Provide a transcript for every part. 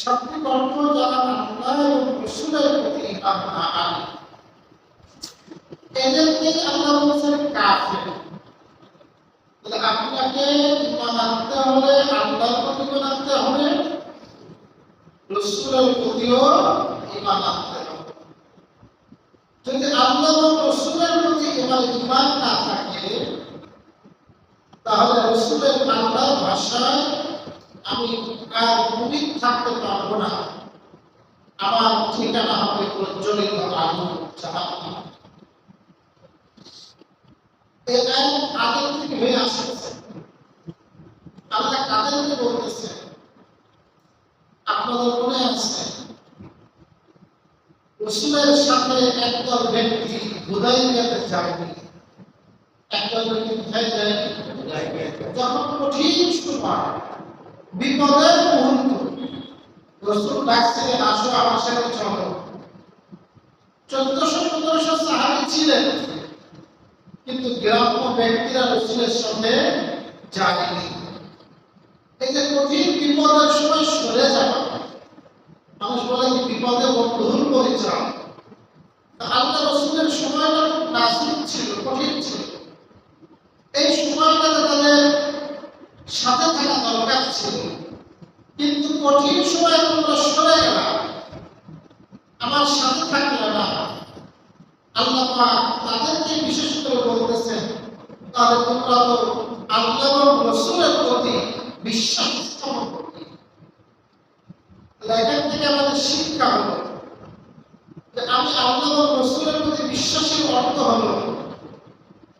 শাব্দিক অর্থ যারা আল্লাহ এবং রসুলের প্রতি ইমান না আনে, এদেরকে আল্লাহ বলছেন কাফের। আপনাকে ইমান আনতে হলে আল্লাহর প্রতি ইমান আনতে হবে, রসুলের প্রতিও ইমান আনতে হবে। যদি আল্লাহ এবং রসুলের প্রতি এবার ইমান না থাকে, তাহলে রসুলের আল্লাহর ভাষায় আমি আর মুমিন থাকতে পারব না। আমার ঠিকানা হবে প্রজ্বলিত আগুন জাহান্নাম থেকে হয়ে আসতেছে? আল্লাহ মনে আছে? রসুলের সাথে একদল ব্যক্তি হুদাইবিয়াতে যায়নি। একদল ব্যক্তি কোথায় যায়নি যখন কঠিন সময় বিপদের মুহূর্ত। রসুল ডাকছিলেন আসো, আমার সাথে চলো। চোদ্দশো পনেরোশো সাহাবি ছিলেন। কিন্তু গ্রাম্য ব্যক্তিরা রসুলের সঙ্গে যায়নি। এই যে কঠিন বিপদের সময় সরে যাওয়া, মানুষ বলে যে বিপদে বন্ধুর পরিচয়। আল্লাহ রসুলের সময়টা খুব নাজুক ছিল, কঠিন ছিল। এই সময়টাতে তাদের সাথে থাকা দরকার ছিল। কিন্তু কঠিন সময় তোমরা সরে গেল। আমার সাথে থাকলে না। আল্লাহ তাদেরকে বিশেষ করে বলতেছেন, তাহলে তোমরা তো আল্লাহ রসুলের প্রতি বিশ্বাস স্থাপন করবে। থেকে আমাদের শিক্ষা হলো আমি আল্লাহ রসুলের প্রতি বিশ্বাসের অর্থ হলো,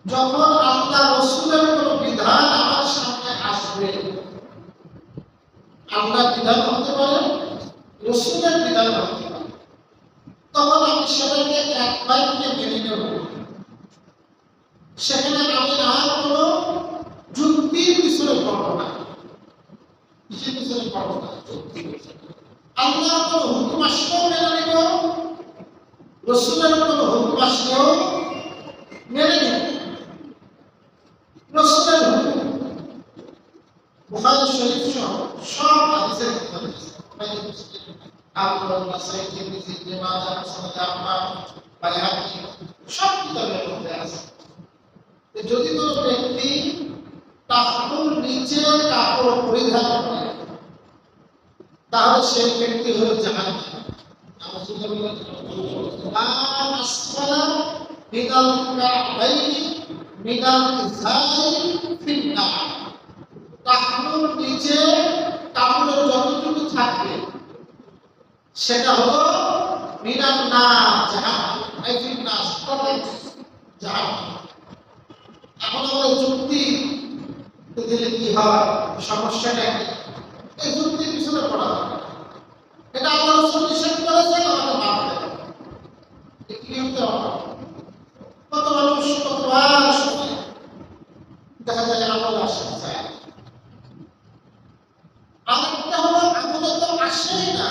যখন আল্লাহ রসুলের কোন বিধান আসবে। আল্লাহ বিধান হতে পারে, রসুলের বিধান হতে পারে। তখন আমি সেটাকে এক বাক্যে মেনে নেব। সেখানে আমি আর কোনো যুক্তির পিছনে পড়ব না। কিসের পিছনে পড়ব না? আল্লাহর কোন হুকুম আসলেও মেনে নিব। রসুলের হুকুম আসলেও মেনে নিব রসুলের হুকুম বুখারী শরীফ সহ সব হাদিসের কিতাবে আছে বুখারী মুসলিম আবু নাসাই তিরমিজি ইবনে মাজাহ মুসনাদ আহমদ বাইহাকি সব কিতাবের মধ্যে আছে। যদি কোনো ব্যক্তি টাকুর নিচে কাপড় পরিধান করে, তাহলে সেই ব্যক্তি হলো জাহান মিনাল কাবাইনি মিনাল ইজারি ফিন্নার টাকুর নিচে কাপড়ের যতটুকু থাকবে সেটা হলো মিনাল না জাহান আই ফিন্নার জাহান। এখন আমাদের যুক্তি দিলে কি হয়? সমস্যাটা কি? এই যুক্তির পিছনে পড়া হবে এটা আল্লাহ রসুল নিষেধ করেছেন, আমাকে মানতে হবে কি হতে হবে? কত মানুষ কতবার শুনে দেখা যায় আমল আসে যায় আরেকটা হলো আমলে তো আসেই না।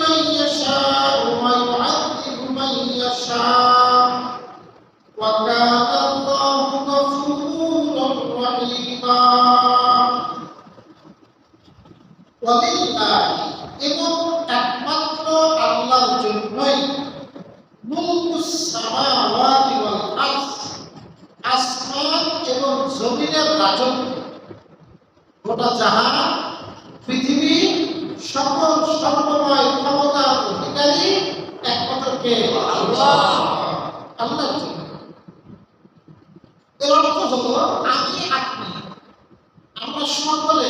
ওয়ালিল্লাহি এবং একমাত্র আল্লাহর জন্যই আসমান এবং জমিনের রাজত্ব গোটা জাহান, পৃথিবী, সকল সর্বময় ক্ষমতার অধিকারী একমাত্র কে আল্লাহ, আল্লাহর এর অর্থ হলো, আমি আপনি, আমরা সকলে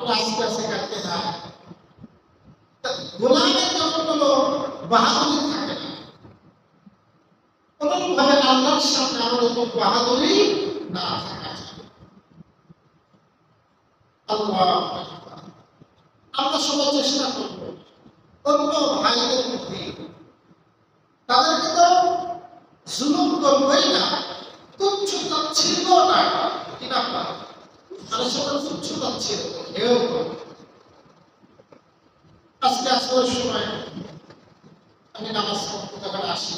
আস্তে আস্তে কাটতে না গোলামের যেমন কোনো না কোনো তাদেরকে তো জুলুম করবোই না, তুচ্ছ তাচ্ছিল্য না কি পারে মানুষের তুচ্ছ তাচ্ছিল্য কেউ আজকে আসবার সময় আমি নামাজ পড়তে যখন আসি,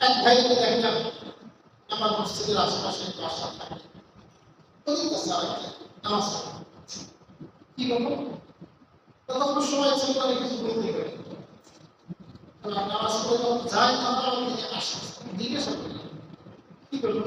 এক ভাইকে দেখলাম আমার মসজিদের আশেপাশে বাসা থাকে। নামাজ কি বলব? তখন সময় ছিল নামাজ পড়ে যখন যাই, তখন করি কি করব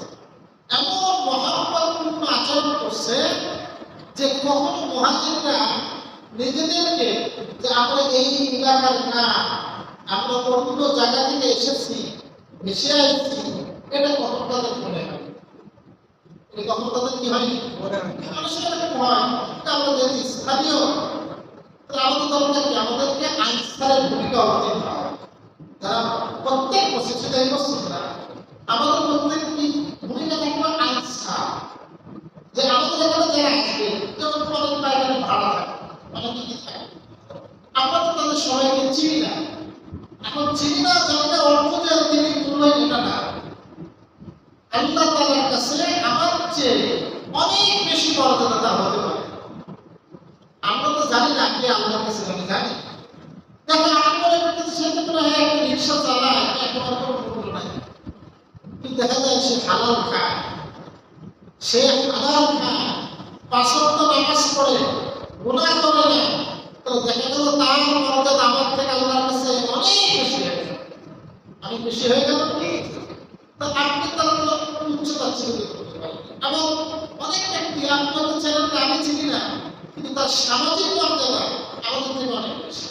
এমন মহাব্বতপূর্ণ আচরণ করছে যে কখনো মহাজিররা নিজেদেরকে যে আমরা এই এলাকার না, আমরা অন্য জায়গা থেকে এসেছি এসে আসছি, এটা কখনো তাদের মনে হয় এটা কখনো তাদের কি হয়নি? মানুষের এরকম হয় আমরা যেহেতু স্থানীয় আমাদের দরকার কি আমাদেরকে আইনস্থানের ভূমিকা অবতীর্ণ কি ভূমিকা থাকবে আইনস্থা যে আমাদের এখানে যারা আসবে যেমন অনেক বাইরে ভাড়া তো তাদের সবাইকে চিনি না। এখন চিনি না জানলে অর্থ যে তিনি মূল্যায়ন এটা না। আল্লাহ তাআলার কাছে আমার চেয়ে অনেক বেশি মর্যাদা হতে পারে। আমরা তো জানি না কে আল্লাহর কাছে আমি জানি। দেখো যায় সে হালাল খায়। সে হালাল খায়। পাঁচত্ব নামাজ পড়ে। গুনাহ করে তো দেখা গেল তার মর্যাদা আমার থেকে আল্লাহর কাছে অনেক বেশি হয়ে অনেক বেশি হয়ে গেল তো আপনি তার উচ্চতা ছিল এবং অনেক ব্যক্তি আপনাদের চ্যানেলকে আমি চিনি না, কিন্তু তার সামাজিক মর্যাদা আমাদের থেকে অনেক বেশি।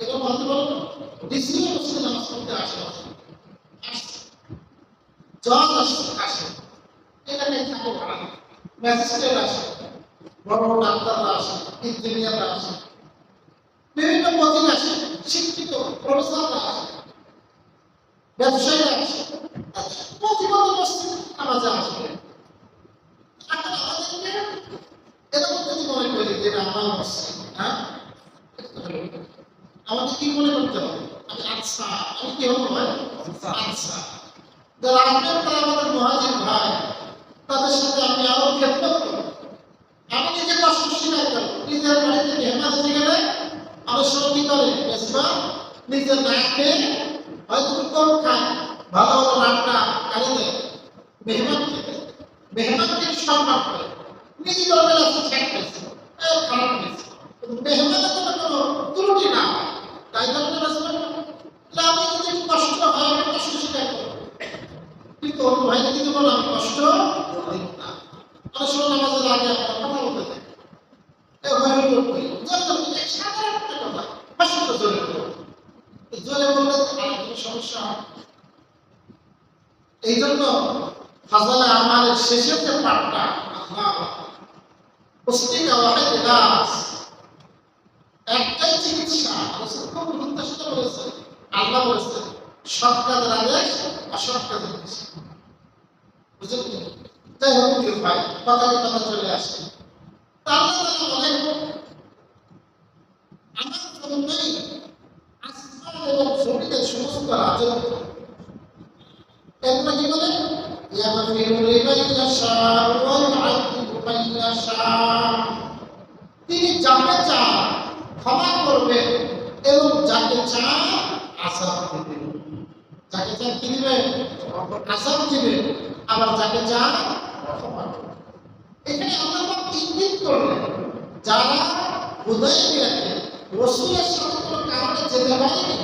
এটা বলতে পারব ডিসিও মুসলিম নামাজ পড়তে আসে জজ আসে। আসে এখানে থাকে ভাড়া ম্যাজিস্ট্রেট আসে। বড় ডাক্তাররা আসে ইঞ্জিনিয়াররা আসে। বিভিন্ন পদে আসে শিক্ষিত প্রফেসররা আসে ব্যবসায়ীরা আসে। প্রতিবন্ধ মসজিদ নামাজে আসবে এখন আমাদেরকে এরকম যদি মনে করি যে আমার মসজিদ হ্যাঁ? আমাদের কি মনে করতে হবে? আমি আচ্ছা আমি কি হব? ভাই আচ্ছা যারা আসবেন তারা আমাদের মহাজির ভাই তাদের সাথে আমি আরও খেদমত করব আমি নিজে কষ্ট স্বীকার করব নিজের বাড়িতে মেহমান এসে গেলে সঙ্গে কি করে? বেসবা নিজের না খেয়ে হয়তো কম খায়। ভালো ভালো রান্না কারি দেয়। মেহমান খেতে মেহমানকে সম্মান করে। নিজে ধরনের আছে ঠেক পেয়েছে খারাপ পেয়েছে কিন্তু মেহমানের তো কোনো ত্রুটি না। তাই আছে না আমি যদি একটু কষ্ট হয় আমি কষ্ট স্বীকার করব কিন্তু অন্য ভাইকে কিন্তু বলো, আমি আপনার কথা বলতে এই জন্য ফাজালে আমাদের শেষের যে পাঠটা একটাই চিকিৎসা রাসূল খুব গুরুত্বের সাথে বলেছেন, আল্লাহ বলেছেন সৎ আদেশ অসৎ কাজের বুঝলেন? যাই হোক কথা চলে আসে। আল্লাহ বলেন। আমার জন্যই আসমান এবং জমিনের সমস্ত রাজত্ব। এরপরে কি বলে তিনি যাকে চান ক্ষমা করবেন এবং যাকে চান আশা দিবেন যাকে চান কি দিবে দিবে আবার যাকে চান ক্ষমা করবে। এখানে আল্লাহ ইঙ্গিত করলেন যারা হৃদয় বিরাটে রসুলের সাথে কোনো কারণে যেতে পারেনি,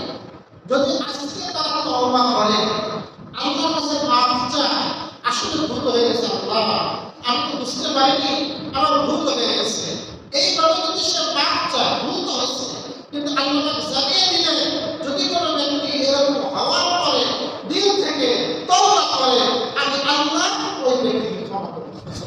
যদি আজকে তারা তওবা করে, আল্লাহর কাছে মাফ চায়, আসলে ভুল হয়ে গেছে আল্লাহ। আমি তো বুঝতে পারিনি, আমার ভুল হয়ে গেছে। এইভাবে যদি সে মাফ চায়, ভুল তো হয়েছে। কিন্তু আল্লাহ জানিয়ে দিলেন, যদি কোনো ব্যক্তি এরকম হওয়ার পরে, দিল থেকে তওবা করে, আমি আল্লাহ ওই ব্যক্তিকে ক্ষমা করি একদিন আল্লাহ ক্ষমা করবে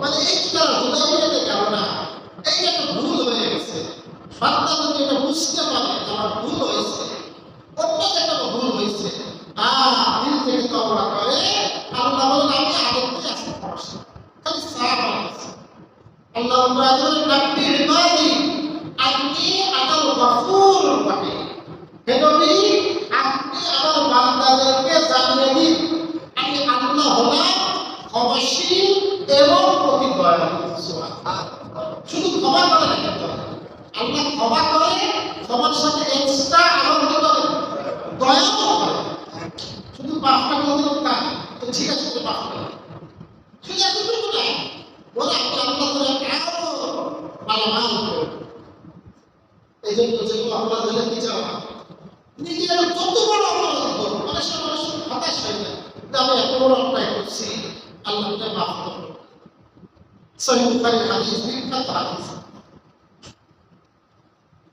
মানে গেল না এই যে একটা ভুল হয়ে গেছে। বান্দা যদি এটা বুঝতে পারে, আমার ভুল হয়েছে। অন্য জায়গায় ভুল হয়েছে। আর দিল থেকে তওবা করে আল্লাহ বলেন আমি আগের থেকে আসতে পারছি খালি আছে আল্লাহ বলেন নাব্বি ইবাদি আপনি আমার গফুর রহিম হে নবী, আপনি আমার বান্দাদেরকে জানিয়ে দিন। আমি এবং শুধু ক্ষমা না আল্লাহ তো ঠিক আছে তো পাপ করে এই জন্য যেগুলো অপরাধ হলে কি যাওয়া নিজের যত বড় অপরাধ সময় মানুষ হয়ে যায় আমি এত বড় অন্যায় করছি, আল্লাহ মাফ সহিহ বুখারীর হাদিস বিখ্যাত হাদিস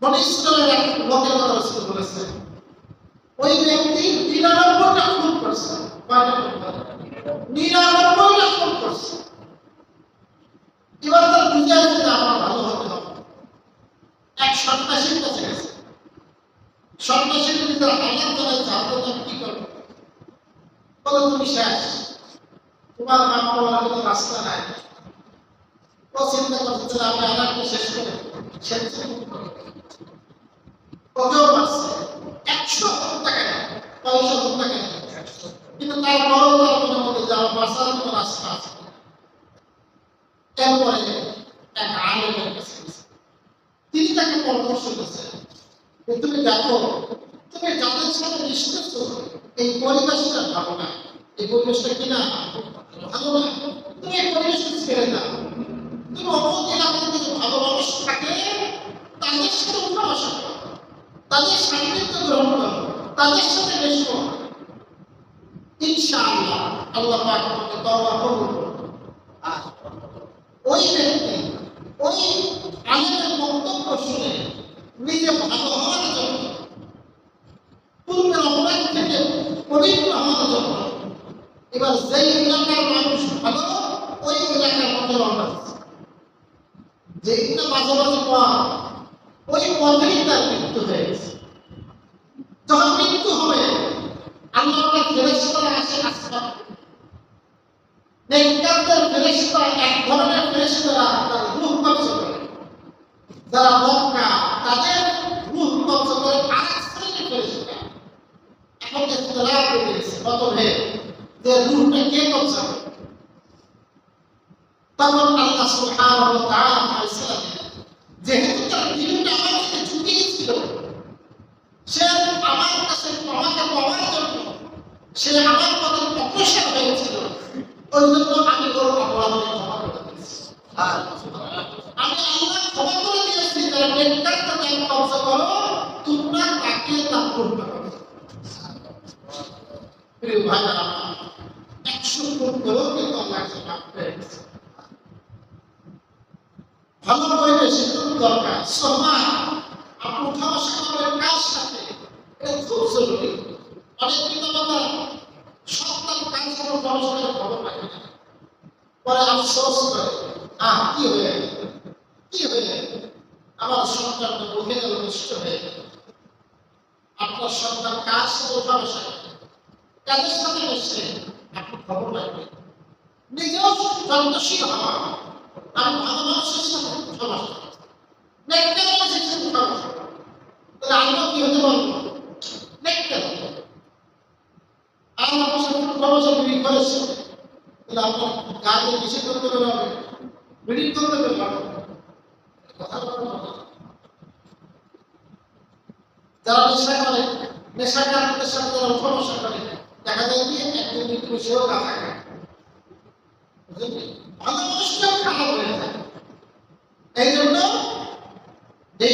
বনি ইসরায়েলের এক লোকের কথা রাসূল বলেছেন। ওই ব্যক্তি নিরানব্বইটা খুন করছে। কয়টা খুন করছে। এবার তার বুঝে যে আমার ভালো হতে হবে। এক সন্ন্যাসীর কাছে গেছে। সন্ন্যাসীর যদি তার হালাত জানাইছে আপনার আমি কি করব? বলে, তুমি শেষ। তোমার নাম পাওয়ার কোনো রাস্তা নাই। ও কোনো তিনি তাকে পরামর্শ দিয়েছেন তুমি দেখো, তুমি যাদের সাথে মিশতেছ এই পরিবেশটা ভালো না, এই পরিবেশটা কি না? ভালো না। তুমি এই পরিবেশটা ছেড়ে দাও। ভালো মানুষ থাকে তাদের সাথে উঠা বসা তাদের সান্নিধ্য গ্রহণ করো, তাদের সাথে ইনশাআল্লাহ, আল্লাহ ওই ওই আলেমের বক্তব্য শুনে নিজে ভালো হওয়ার জন্য পূর্বের অপরাধ থেকে পবিত্র হওয়ার এবার যেই এলাকার মানুষ ভালো, ওই এলাকার মধ্যে দিচ্ছে যেগুলো মাঝে পথ ওই পথেই তার মৃত্যু হয়ে গেছে। যখন মৃত্যু হবে, আল্লাহ ফেরেশতারা আসে আসতে নেককারদের ফেরেশতা, এক ধরনের ফেরেশতারা তার রূহ কবজ করে। যারা মক্কা, তাদের রূহ কবজ করে আরেক শ্রেণির ফেরেশতা এখন যে রূহটা কে কবজ করে? তখন আল্লাহ সুবহানাহু ওয়া তাআলা ফয়সালা যেহেতু তার দিলটা আমার কাছে ঝুঁকে গেছিল সে আমার কাছে আমাকে পাওয়ার জন্য সে আমার পথে অগ্রসর হয়েছিল। ওই জন্য আমি ওর দিয়েছি। আমি আল্লাহ ক্ষমা করে দিয়েছি যারা নেককার তাকে কবজা করো তোমরা তাকে তা পূর্ণ করো প্রিয় আমার একশো গুণ করেও কিন্তু আল্লাহ ভালো পরিবেশ দরকার। সমাজ আপনি উঠা বসা করবেন কার সাথে এটা খুব জরুরি। অনেক পিতামাতা সন্তান কাজ করে পড়াশোনার খবর রাখে না। পরে আফসোস করে, আহ, কি হয়ে? কি হয়ে? আমার সন্তানটা বুঝে গেল নষ্ট হয়ে গেল। আপনার সন্তান কার সাথে উঠা বসা কাদের সাথে বসে আপনি খবর রাখবেন নিজেও যন্ত্রশীল হওয়া। আমি ভালো মানুষের সাথে করি। নেককার মানুষের সাথে করি। তাহলে আমরা কি হতে পারব পারব। আর আপনার সাথে বসা বিড়ি করেছে তাহলে আপনার কাজে কিসে করতে পারবে বিড়ি করতে পারবে কথা যারা নেশা দেখা যায় কি একজন ভালো মানুষটাও খারাপ হয়ে যায় এই জন্য এই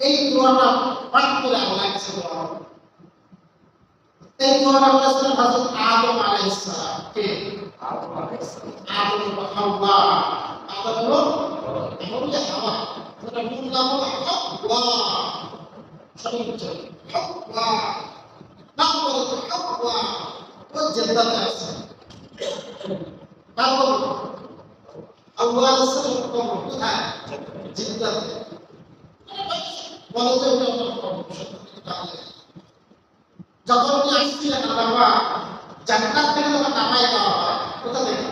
এই দোয়াটা পাঠ করে আল্লাহ কাছে দোয়া হবে। এই দোয়াটা বলেছিলেন হযরত আদম আলাইহিস সালাম। কে? আদম ও হাওয়া আদম হলো হলো হাওয়া। যেটা মূল নাম হলো হাওয়া। সঠিক উচ্চারণ। হাওয়া। নাম হলো হাওয়া। ও জান্নাতে আছে তারপর আল্লাহ আলাইহিস সালাম কোথায়? জিন্নাতে। বলে যে ওটা সত্যি তাহলে। যখন উনি আসছিলেন আল্লাহ জান্নাত থেকে যখন নামাই দেওয়া হয়, কোথা থেকে?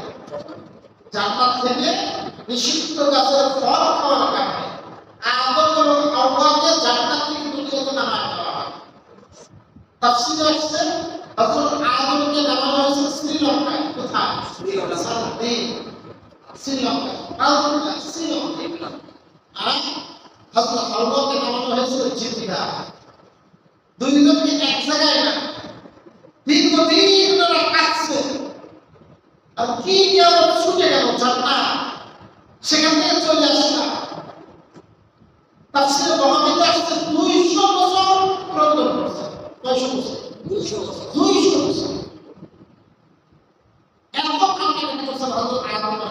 জান্নাত থেকে নিষিদ্ধ গাছের ফল খাওয়ার কারণে। আদম এবং হাওয়াকে জান্নাত থেকে দুনিয়াতে নামাই দেওয়া হয় তাফসীরে আসছে, হযরত আদমকে নামানো হয়েছে শ্রীলঙ্কায়। কোথায়? শ্রীলঙ্কা। শ্রীলঙ্কা শ্রীলঙ্কা। আর হযরত হাওয়াকে নামানো হয়েছিল জিদ্দা দুইজনকে এক জায়গায় না দীর্ঘদিন ধরে কাটছে আর কি নিয়ামত ছুটে গেল জান্নাত, সেখান থেকে চলে আসলাম। তাফসীরে বহাবিতে আসছে দুইশো বছর কয়শো বছর? দুইশো বছর। এত কান্নাকাটি করছে আর হাওয়া আদম আর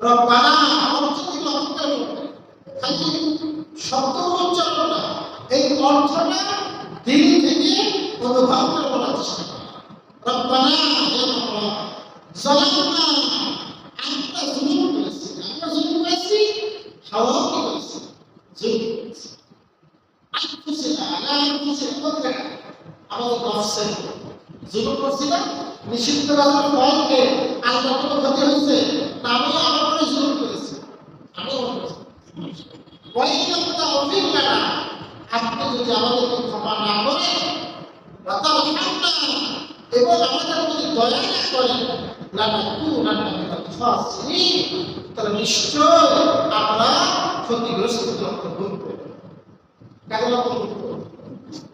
রব্বানা অর্থ থেকে অর্থ খালি শব্দ উচ্চারণ না এই অর্থটা দিল থেকে অনুভব করে বলার চেষ্টা করা। রব্বানা জালামনা আমরা জুলুম করেছি। আমরা জুলুম করেছি, হাওয়া কি করেছি। জুলুম করেছি নিষিদ্ধ রাজার ফলকে আল্লাহ কোনো ক্ষতি হয়েছে না আমি আমার করে জুলুম করেছি? আমি আপনি যদি আমাদেরকে ক্ষমা না করেন এবং আমাদের প্রতি দয়া না করেন তাহলে নিশ্চয় আমরা ক্ষতিগ্রস্ত লক্ষ্য করব কাকে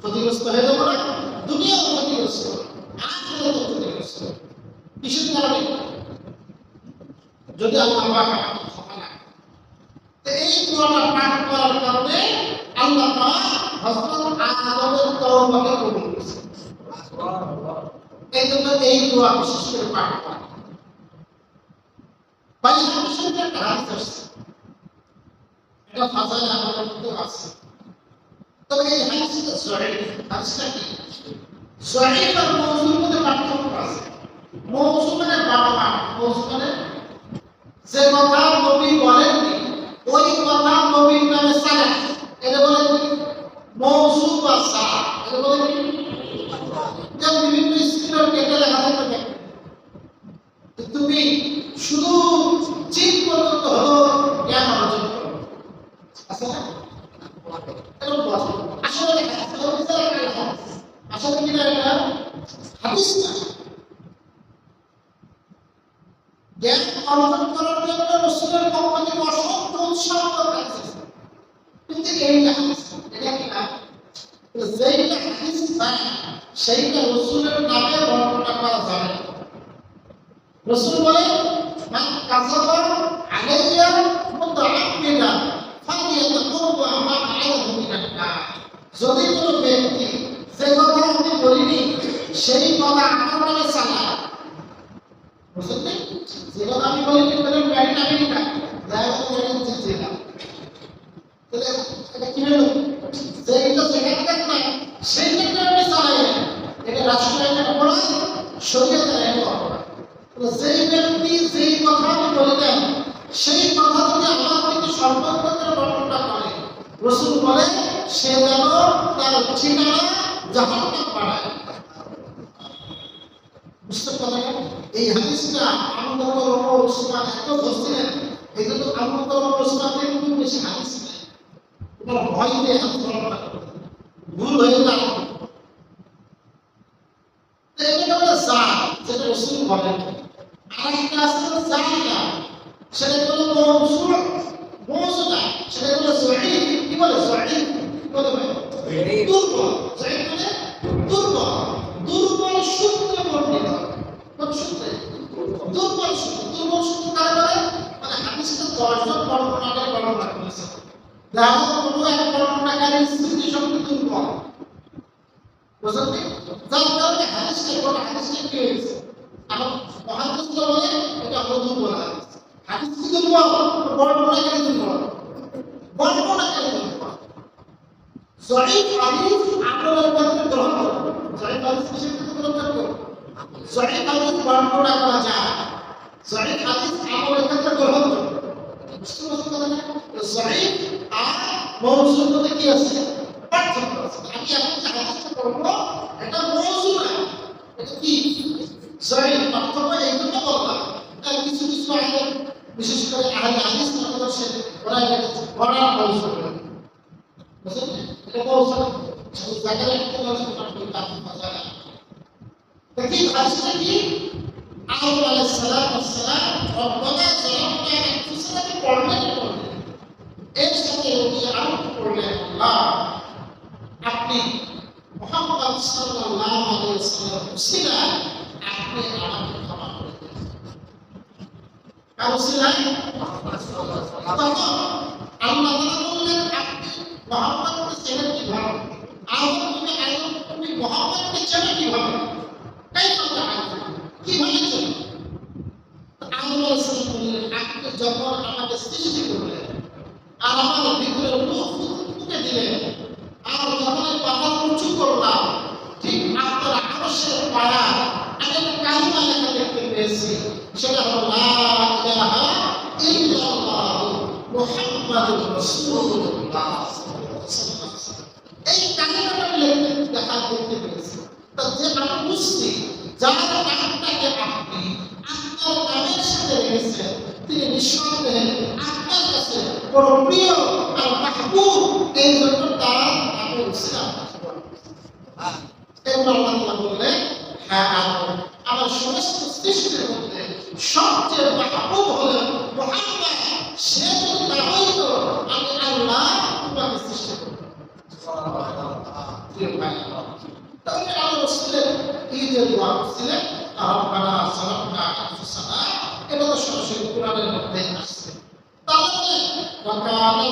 ক্ষতিগ্রস্ত হয়ে যাব না? দুনিয়াও ক্ষতিগ্রস্ত আখিরাতও ক্ষতিগ্রস্ত কিসের কারণে? যদি আল্লাহ এই দোয়াটা পাঠ করার কারণে আল্লাহ পাক হযরত আদমের তওবাকে কবুল করেছেন। এই জন্য এই দোয়া বিশেষ করে পাঠ করা। ভাই হাদিসের একটা হাদিস আসছে। এটা ফাজাইল আমাদের মধ্যে আছে। তবে এই হাদিসটা সহিহ। হাদিসটা কি? সহিহ আর মওজুর মধ্যে পার্থক্য আছে। মওজু মানে বাবা মওজু মানে যে কথা নবী বলেননি, ওই কথা নবীর নামে সারা এটা বলে কি? মওজু বা বিভিন্ন স্কুলের কেটে লেখা দেখবে। তুমি শুধু চিন পর্যন্ত হলো, জ্ঞান অর্জন করো। করব আসলে আসলে এটা? হাদিস না। জ্ঞান অর্জন করার জন্য রসুলের পক্ষ থেকে অসংখ্য উৎসাহ। কিন্তু এইটা। এটা কি না যেইটা হাদিস না সেইটা রসুলের নামে বর্ণনা করা যাবে রসুল বলে, মান কাযাবা আলাইয়া মুতাআম্মিদান ফালিয়াতাকাওয়া মা'আলাহু মিনান নার যদি কোনো ব্যক্তি যে কথা আমি বলিনি, সেই কথা আমার নামে চালায় বুঝলেন না? যে আমি বলে ড্রাইভার গাড়ি দিচ্ছে না এটা কি হলো? যেইটা যেখানকার না সেইটাকে আপনি চালাইলেন এটা রাষ্ট্রীয় একটা অপরাধ, শরীয়তের একটা অপরাধ। যেই ব্যক্তি যেই কথা আমি বলিলেন সেই কথা যদি আমার থেকে সম্পর্ক করে করে, রসুল বলে, সে যেন তার ঠিকানা জাহান্নাম পাড়ায় বুঝতে পারলেন এই হাদিসটা আনন্দ ওসমান এত ধরছিলেন এই জন্য আনন্দ ওসমানের কিন্তু বেশি হাদিস নেই। ভয় দিয়ে হাদিস বর্ণনা ভুল হয়ে যেটা রসুল বলেন। আর একটা আছে জালিয়া সেটা সেটা হলো জয়ীফ কি বলে জয়ীফ কি বলে দুর্বল জয়ীফ মানে দুর্বল। দুর্বল সূত্রে বর্ণিত। কোন সূত্রে দুর্বল সূত্র দুর্বল সূত্র কারা বলে মানে হাদিসটা দশজন বর্ণনাকারী বর্ণনা করেছে দেখা কোনো এক বর্ণনাকারীর স্মৃতি শক্তি দুর্বল বুঝলেন যার কারণে হাদিসটা কোন হাদিসটা কি হয়েছে এখন মহাদিসটা বলে এটা হলো দুর্বল হাদিস হাদিস কি দুর্বল জয়ীফ হাদিস আমলের মধ্যে গ্রহণ করো জয়ীফ হাদিস কিসের ক্ষেত্রে গ্রহণ করো জয়ীফ হাদিস বর্ণনা করা যায়। জয়ীফ হাদিস আমলের ক্ষেত্রে গ্রহণ করো। বুঝতে পারছেন কথা জয়ীফ আর মৌসুল মধ্যে কি আছে? পার্থক্য আছে। আমি এখন যে হাদিসটা করব এটা মৌসুল না। এটা কি? জয়ীফ পার্থক্য এই জন্য বললাম। কিছু কিছু আলেম বিশেষ করে আহলে হাদিস মনে ওরা এটাকে বড়ার মৌসুল বলে বুঝলেন? এটা সেই জায়গায় একটা ওটা কাফি ফাজালা দেখি হাদিসটা কি? আদম আলাইহিস সালাম ওয়াসসালাম রব্বানা যালামনা আনফুসানা পড়লেন পড়লেন এর সাথে উনি আরও পড়লেন আল্লাহ। আপনি মুহাম্মদ সাল্লাল্লাহু আলাইহি ওয়াসাল্লাম উসিলা আপনি আমাকে ক্ষমা করে দিন কীভাবে? কাইফা তাআলাম কীভাবে চেনেন আদম আলাইহিস বললেন আপনি যখন আমাকে সৃষ্টি করলেন আর আমার ভিতরে রূহ দিলেন আর যখন আমি পাহাড় উঁচু করলাম, ঠিক আপনার আকাশের পাড়া আমি একটা কালিমা লেখা দেখতে পেয়েছি। সেটা হলো, লা ইলাহা ইল্লাল্লাহ মুহাম্মাদুর রাসূলুল্লাহ এই কালিমাটা আমি লেখতে দেখা দেখতে পেয়েছি তা যে আমি বুঝছি যার নামটাকে আপনি আপনার নামের সাথে রেখেছেন তিনি নিঃসন্দেহে আপনার কাছে বড় প্রিয় আর মাহবুব, এই জন্য তার নামে ইসলাম এবার আল্লাহ হ্যাঁ আমার সমস্ত সৃষ্টির মধ্যে সবচেয়ে মাহবুব হলেন মুহাম্মদ। সে যদি না হইতো তোমাকে সৃষ্টি এই যে দোয়া করছিলেন রব্বানা সরাসরি কোরআনের মধ্যে আসছে। তাহলে